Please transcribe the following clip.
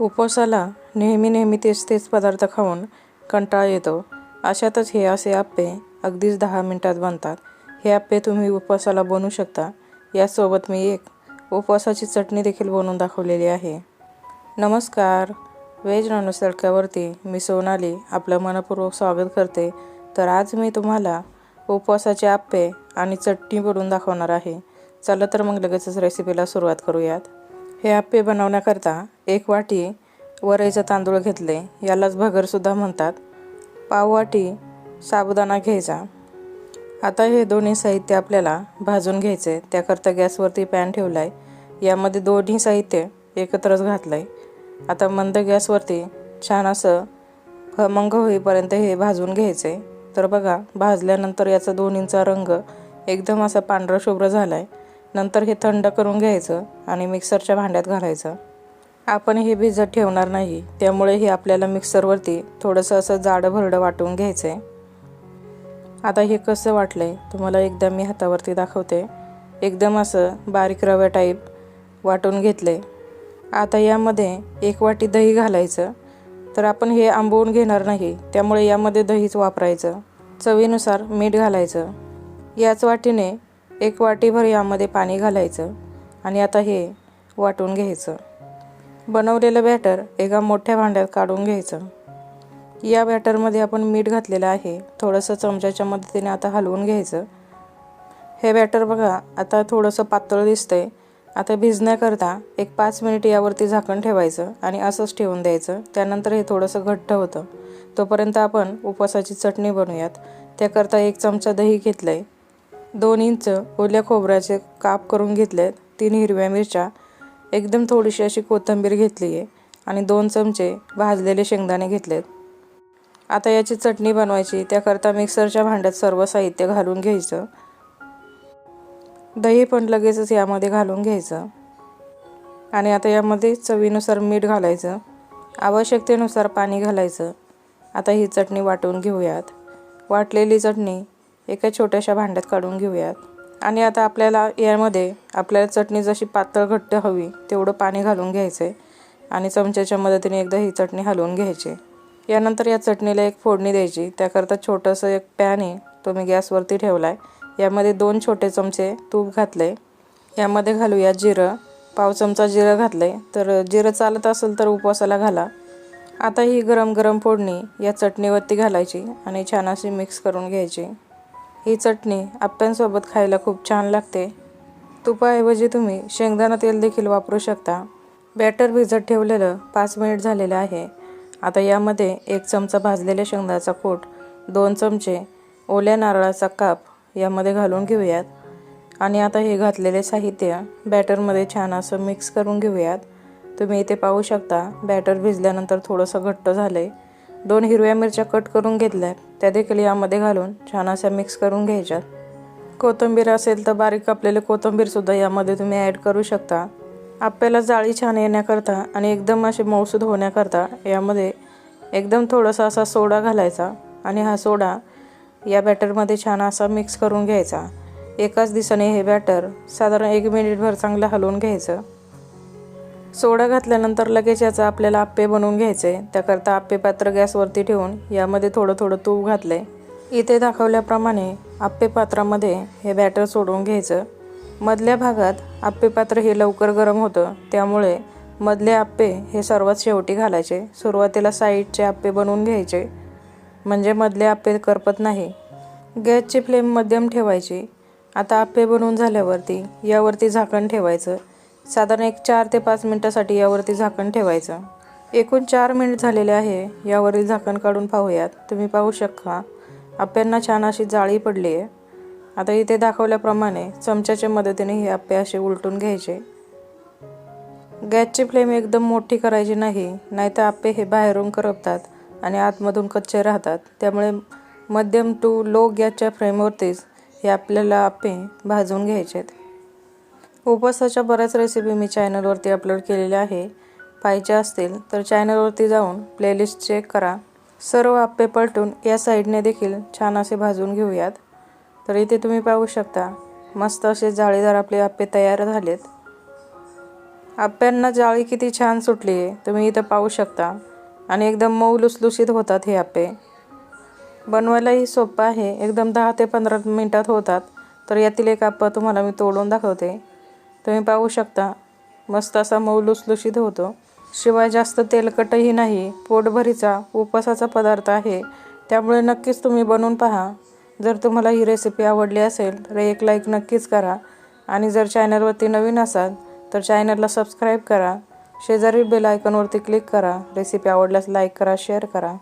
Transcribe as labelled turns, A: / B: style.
A: उपवासाला नेहमी नेहमी तेच तेच पदार्थ खाऊन कंटाळा येतो. अशातच हे असे आप्पे अगदीच दहा मिनटात बनतात. हे आप्पे तुम्ही उपवासाला बनवू शकता. यासोबत मी एक उपवासाची चटणी देखील बनवून दाखवलेली आहे. नमस्कार. व्हेज नॉनव्हेज तडक्यावरती मी सोनाली आपलं मनपूर्वक स्वागत करते. तर आज मी तुम्हाला उपवासाचे आप्पे आणि चटणी बनवून दाखवणार आहे. चला तर मग लगेचच रेसिपीला सुरुवात करूयात. हे आप्पे बनवण्याकरता एक वाटी वरईचं तांदूळ घेतले यालाच भगरसुद्धा म्हणतात. पाव वाटी साबुदाणा घ्यायचा. आता हे दोन्ही साहित्य आपल्याला भाजून घ्यायचे त्याकरता गॅसवरती पॅन ठेवला आहे यामध्ये दोन्ही साहित्य एकत्रच घातलं आहे आता मंद गॅसवरती छान असं खमंग होईपर्यंत हे भाजून घ्यायचे. तर बघा भाजल्यानंतर याचा दोन्हींचा रंग एकदम असा पांढरा शुभ्र झाला आहे नंतर हे थंड करून घ्यायचं आणि मिक्सरच्या भांड्यात घालायचं. आपण हे भिजत ठेवणार नाही. त्यामुळे हे आपल्याला मिक्सरवरती थोडंसं असं जाडं भरडं वाटून घ्यायचं आहे आता हे कसं वाटलं आहे तुम्हाला एकदा मी हातावरती दाखवते. एकदम असं बारीक रव्या टाईप वाटून घेतले आता यामध्ये एक वाटी दही घालायचं. तर आपण हे आंबवून घेणार नाही त्यामुळे यामध्ये दहीच वापरायचं. चवीनुसार मीठ घालायचं. याच वाटीने एक वाटीभर यामध्ये पाणी घालायचं आणि आता हे वाटून घ्यायचं. बनवलेलं बॅटर एका मोठ्या भांड्यात काढून घ्यायचं. या बॅटरमध्ये आपण मीठ घातलेलं आहे. थोडंसं चमच्याच्या मदतीने आता हलवून घ्यायचं. हे बॅटर बघा आता थोडंसं पातळ दिसतंय. आता भिजण्याकरता एक पाच मिनिट यावरती झाकण ठेवायचं आणि असंच ठेवून द्यायचं. त्यानंतर हे थोडंसं घट्ट होतं. तोपर्यंत आपण उपवासाची चटणी बनवूयात. त्याकरता एक चमचा दही घेतलं आहे दोन इंच ओल्या खोबऱ्याचे काप करून घेतले तीन हिरव्या मिरच्या. एकदम थोडीशी अशी कोथिंबीर घेतली आहे आणि दोन चमचे भाजलेले शेंगदाणे घेतलेत. आता याची चटणी बनवायची त्याकरता मिक्सरच्या भांड्यात सर्व साहित्य घालून घ्यायचं. दही पण लगेचच यामध्ये घालून घ्यायचं. आणि आता यामध्ये चवीनुसार मीठ घालायचं. आवश्यकतेनुसार पाणी घालायचं. आता ही चटणी वाटून घेऊयात. वाटलेली चटणी एका छोट्याशा भांड्यात काढून घेऊयात. आणि आता आपल्याला यामध्ये आपल्याला चटणी जशी पातळ घट्ट हवी तेवढं पाणी घालून घ्यायचं आहे आणि चमच्याच्या मदतीने एकदा ही चटणी हलवून घ्यायची. यानंतर या चटणीला एक फोडणी द्यायची. त्याकरता छोटंसं एक पॅन आहे तो मी गॅसवरती ठेवला आहे यामध्ये दोन छोटे चमचे तूप घातले यामध्ये घालूया जिरं. पाव चमचा जिरं घातलं आहे तर जिरं चालत असेल तर उपवासाला घाला. आता ही गरम गरम फोडणी या चटणीवरती घालायची आणि छान अशी मिक्स करून घ्यायची. ही चटणी आप्यांसोबत खायला खूप छान लागते. तुपाऐवजी तुम्ही शेंगदाणा तेल देखील वापरू शकता. बॅटर भिजत ठेवलेलं पाच मिनिट झालेलं आहे. आता यामध्ये एक चमचा भाजलेल्या शेंगदाचा कोट दोन चमचे ओल्या नारळाचा काप यामध्ये घालून घेऊयात. आणि आता हे घातलेले साहित्य बॅटरमध्ये छान असं मिक्स करून घेऊयात. तुम्ही इथे पाहू शकता बॅटर भिजल्यानंतर थोडंसं घट्ट झालं आहे दोन हिरव्या मिरच्या कट करून घेतल्या. त्या देखील यामध्ये घालून छान अशा मिक्स करून घ्यायच्यात कोथिंबीर असेल तर बारीक कापलेले कोथिंबीरसुद्धा यामध्ये तुम्ही ॲड करू शकता. आपल्याला जाळी छान येण्याकरता आणि एकदम असे मौसूद होण्याकरता यामध्ये एकदम थोडासा असा सोडा घालायचा आणि हा सोडा या बॅटरमध्ये छान असा मिक्स करून घ्यायचा. एकाच दिवसाने हे बॅटर साधारण एक मिनिटभर चांगलं हलवून घ्यायचं. सोडा घातल्यानंतर लगेच याचा आपल्याला आप्पे बनवून घ्यायचे. त्याकरता आप्पे पात्र गॅसवरती ठेवून यामध्ये थोडं थोडं तूप घातले इथे दाखवल्याप्रमाणे आप्पे पात्रामध्ये हे बॅटर सोडून घ्यायचं. मधल्या भागात आप्पे पात्र हे लवकर गरम होतं. त्यामुळे मधले आप्पे हे सर्वात शेवटी घालायचे. सुरुवातीला साईडचे आप्पे बनवून घ्यायचे. म्हणजे मधले आप्पे करपत नाही. गॅसची फ्लेम मध्यम ठेवायची. आता आप्पे बनवून झाल्यावरती यावरती झाकण ठेवायचं. साधारण एक चार ते पाच मिनटासाठी यावरती झाकण ठेवायचं. एकूण चार मिनिट झालेले आहे. यावरील झाकण काढून पाहूयात. तुम्ही पाहू शकता आप्यांना छान अशी जाळी पडली आहे आता इथे दाखवल्याप्रमाणे चमच्याच्या मदतीने हे आप्पे असे उलटून घ्यायचे. गॅसची फ्लेम एकदम मोठी करायची नाही नाहीतर आप्पे हे बाहेरून करपतात आणि आतमधून कच्चे राहतात. त्यामुळे मध्यम टू लो गॅसच्या फ्लेमवरतीच हे आपल्याला आप्पे भाजून घ्यायचे आहेत उपवासाच्या बऱ्याच रेसिपी मी चॅनलवरती अपलोड केलेल्या आहे. पाहिजे असतील तर चॅनलवरती जाऊन प्लेलिस्ट चेक करा. सर्व आप्पे पलटून या साईडने देखील छान असे भाजून घेऊयात. तर इथे तुम्ही पाहू शकता मस्त असे जाळीदार आपले आप्पे तयार झालेत. आप्यांना जाळी किती छान सुटली आहे तुम्ही इथं पाहू शकता. आणि एकदम मऊ लुसलुशीत होतात हे आप्पे. बनवायलाही सोपं आहे एकदम दहा ते पंधरा मिनटात होतात. तर यातील एक आप्पा तुम्हाला मी तोडून दाखवते. तुम्ही पाहू शकता. मस्त असा मऊ लुसलुशीत होतो. शिवाय जास्त तेलकटही नाही. पोटभरीचा उपवासाचा पदार्थ आहे. त्यामुळे नक्कीच तुम्ही बनवून पहा. जर तुम्हाला ही रेसिपी आवडली असेल तर एक लाईक नक्कीच करा. आणि जर चॅनलवरती नवीन असाल तर चॅनलला सबस्क्राईब करा. शेजारी बेल आयकॉनवरती क्लिक करा. रेसिपी आवडल्यास लाईक करा शेअर करा.